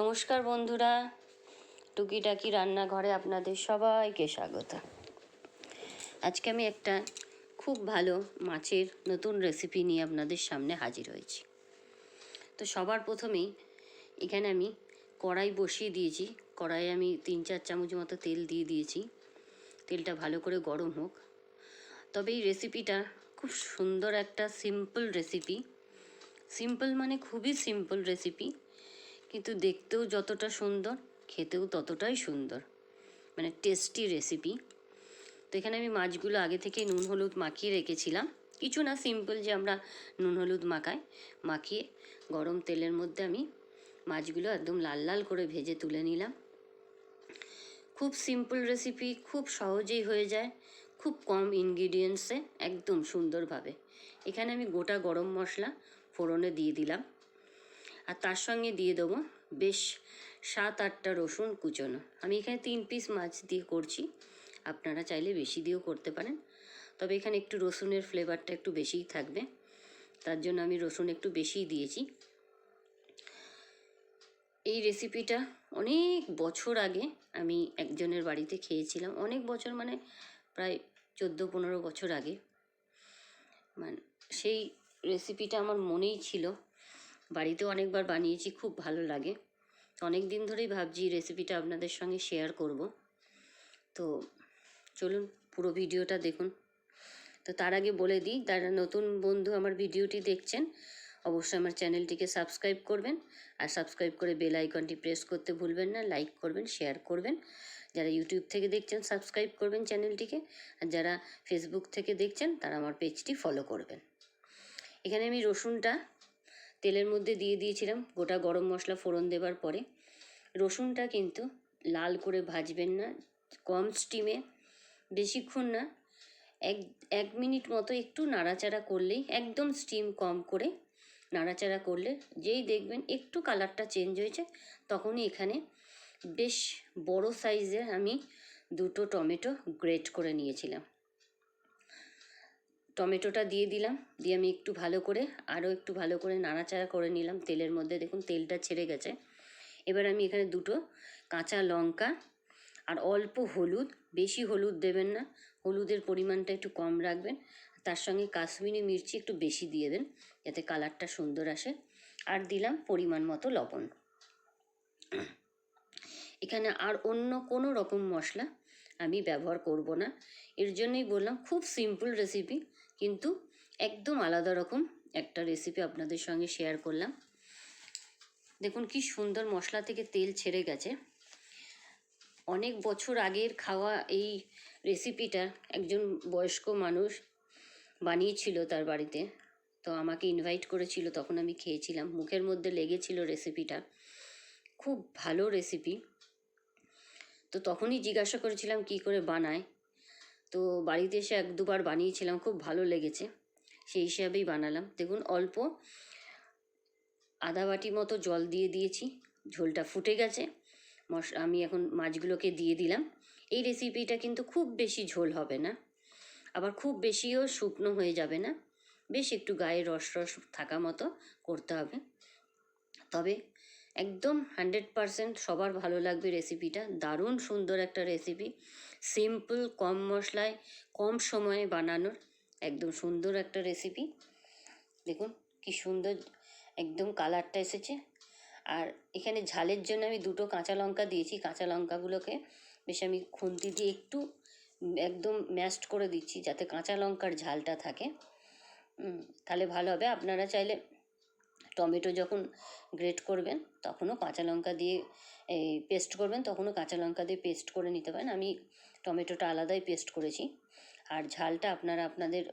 নমস্কার বন্ধুরা। টুকিটাকি রান্নাঘরে আপনাদের সবাইকে স্বাগত। আজকে আমি একটা খুব ভালো মাছের নতুন রেসিপি নিয়ে আপনাদের সামনে হাজির হয়েছি। তো সবার প্রথমেই এখানে আমি কড়াই বসিয়ে দিয়েছি। কড়াইয়ে আমি তিন চার চামচ মতো তেল দিয়ে দিয়েছি। তেলটা ভালো করে গরম হোক। তবে এই রেসিপিটা খুব সুন্দর একটা সিম্পল রেসিপি সিম্পল মানে খুবই সিম্পল রেসিপি কিন্তু দেখতেও যতটা সুন্দর, খেতেও ততটাই সুন্দর। মানে টেস্টি রেসিপি তো এখানে আমি মাছগুলো আগে থেকে নুন হলুদ মাখিয়ে রেখেছিলাম। কিছু না সিম্পল যে আমরা নুন হলুদ মাখাই, মাখিয়ে গরম তেলের মধ্যে আমি মাছগুলো একদম লাল লাল করে ভেজে তুলে নিলাম। খুব সিম্পল রেসিপি খুব সহজেই হয়ে যায়, খুব কম ইনগ্রিডিয়েন্টসে একদম সুন্দরভাবে। এখানে আমি গোটা গরম মশলা ফোড়নে দিয়ে দিলাম। আর তার সঙ্গে দিয়ে দেবো বেশ সাত আটটা রসুন কুচোনো। আমি এখানে তিন পিস মাছ দিয়ে করছি। আপনারা চাইলে বেশি দিয়েও করতে পারেন। তবে এখানে একটু রসুনের ফ্লেভারটা একটু বেশিই থাকবে। তার জন্য আমি রসুন একটু বেশিই দিয়েছি। এই রেসিপিটা অনেক বছর আগে আমি একজনের বাড়িতে খেয়েছিলাম। অনেক বছর মানে প্রায় চোদ্দ পনেরো বছর আগে। মানে সেই রেসিপিটা আমার মনেই ছিল। বাড়িতেও অনেকবার বানিয়েছি, খুব ভালো লাগে। অনেক দিন ধরেই ভাবছি রেসিপিটা আপনাদের সঙ্গে শেয়ার করব। তো চলুন পুরো ভিডিওটা দেখুন। তো তার আগে বলে দিই, যারা নতুন বন্ধু আমার ভিডিওটি দেখছেন, অবশ্যই আমার চ্যানেলটিকে সাবস্ক্রাইব করবেন। আর সাবস্ক্রাইব করে বেল আইকনটি প্রেস করতে ভুলবেন না লাইক করবেন শেয়ার করবেন। যারা ইউটিউব থেকে দেখছেন সাবস্ক্রাইব করবেন চ্যানেলটিকে আর যারা ফেসবুক থেকে দেখছেন, তারা আমার পেজটি ফলো করবেন। এখানে আমি রসুনটা তেলের মধ্যে দিয়ে দিয়েছিলাম, গোটা গরম মশলা ফোড়ন দেবার পরে। রসুনটা কিন্তু লাল করে ভাজবেন না, কম স্টিমে বেশিক্ষণ না, এক এক মিনিট মতো একটু নাড়াচাড়া করলেই, একদম স্টিম কম করে নাড়াচাড়া করলে, যেই দেখবেন একটু কালারটা চেঞ্জ হয়েছে, তখনই এখানে বেশ বড় সাইজের আমি দুটো টমেটো গ্রেট করে নিয়েছিলাম। টমেটোটা দিয়ে দিলাম, দিয়ে আমি একটু ভালো করে, আরও একটু ভালো করে নাড়াচাড়া করে নিলাম তেলের মধ্যে। দেখুন তেলটা ছেড়ে গেছে। এবার আমি এখানে দুটো কাঁচা লঙ্কা আর অল্প হলুদ, বেশি হলুদ দেবেন না, হলুদের পরিমাণটা একটু কম রাখবেন। তার সঙ্গে কাশ্মীরি মির্চি একটু বেশি দিয়ে দেন, যাতে কালারটা সুন্দর আসে। আর দিলাম পরিমাণ মতো লবণ। এখানে আর অন্য কোনো রকম মশলা আমি ব্যবহার করব না। এর জন্যই বললাম, খুব সিম্পল রেসিপি কিন্তু একদম আলাদা রকম একটা রেসিপি আপনাদের সঙ্গে শেয়ার করলাম। দেখুন কি সুন্দর মশলা থেকে তেল ছেড়ে গেছে। অনেক বছর আগের খাওয়া এই রেসিপিটা একজন বয়স্ক মানুষ বানিয়েছিল তার বাড়িতে। তো আমাকে ইনভাইট করেছিল, তখন আমি খেয়েছিলাম। মুখের মধ্যে লেগেছিল রেসিপিটা খুব ভালো রেসিপি তো তখনই জিজ্ঞাসা করেছিলাম, কি করে বানায়? তো বাড়িতে এসে এক দুবার বানিয়েছিলাম, খুব ভালো লেগেছে। সেই হিসাবেই বানালাম। দেখুন, অল্প আধা বাটি মতো জল দিয়ে দিয়েছি। ঝোলটা ফুটে গেছে। মশ আমি এখন মাছগুলোকে দিয়ে দিলাম। এই রেসিপিটা কিন্তু খুব বেশি ঝোল হবে না। আবার খুব বেশিও শুকনো হয়ে যাবে না। বেশ একটু গায়ে রস রস থাকা মতো করতে হবে। তবে একদম হান্ড্রেড পারসেন্ট সবার ভালো লাগবে রেসিপিটা দারুণ সুন্দর একটা রেসিপি সিম্পল কম মশলায়, কম সময়ে বানানোর একদম সুন্দর একটা রেসিপি দেখুন কি সুন্দর একদম কালারটা এসেছে। আর এখানে ঝালের জন্য আমি দুটো কাঁচা লঙ্কা দিয়েছি। কাঁচা লঙ্কাগুলোকে বেশ আমি খুন্তি দিয়ে একটু একদম ম্যাশড করে দিচ্ছি যাতে কাঁচা লঙ্কার ঝালটা থাকে। তাহলে ভালো হবে। আপনারা চাইলে টমেটো যখন গ্রেট করবেন, তখনও কাঁচা লঙ্কা দিয়ে এই পেস্ট করবেন, তখনও কাঁচা লঙ্কা দিয়ে পেস্ট করে নিতে পারেন। আমি টমেটোটা আলাদাই পেস্ট করেছি। আর ঝালটা আপনারা আপনাদের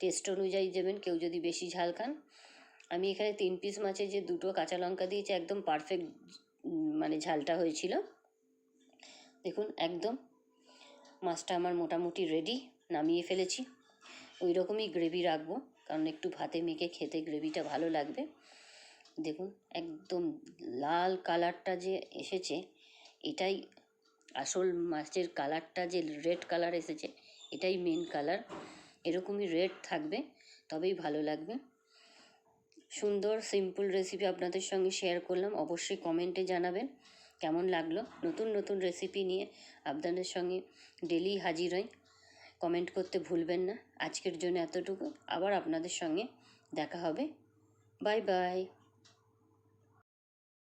টেস্ট অনুযায়ী দেবেন, কেউ যদি বেশি ঝাল খান। আমি এখানে তিন পিস মাছে যে দুটো কাঁচা লঙ্কা দিয়েছি, একদম পারফেক্ট মানে ঝালটা হয়েছিল। দেখুন, একদম মাছটা আমার মোটামুটি রেডি নামিয়ে ফেলেছি। ওই রকমই গ্রেভি রাখব, কারণ একটু ভাতে মেখে খেতে গ্রেভিটা ভালো লাগবে। দেখুন, একদম লাল কালারটা যে এসেছে, এটাই আসল মাছের কালারটা যে রেড কালার এসেছে, এটাই মেন কালার। এরকমই রেড থাকবে, তবেই ভালো লাগবে। সুন্দর সিম্পল রেসিপি আপনাদের সঙ্গে শেয়ার করলাম। অবশ্যই কমেন্টে জানাবেন, কেমন লাগল? নতুন নতুন রেসিপি নিয়ে আপনাদের সঙ্গে ডেলি হাজির হই। কমেন্ট করতে ভুলবেন না। আজকের জন্য এতটুকু। আবার আপনাদের সঙ্গে দেখা হবে। Bye bye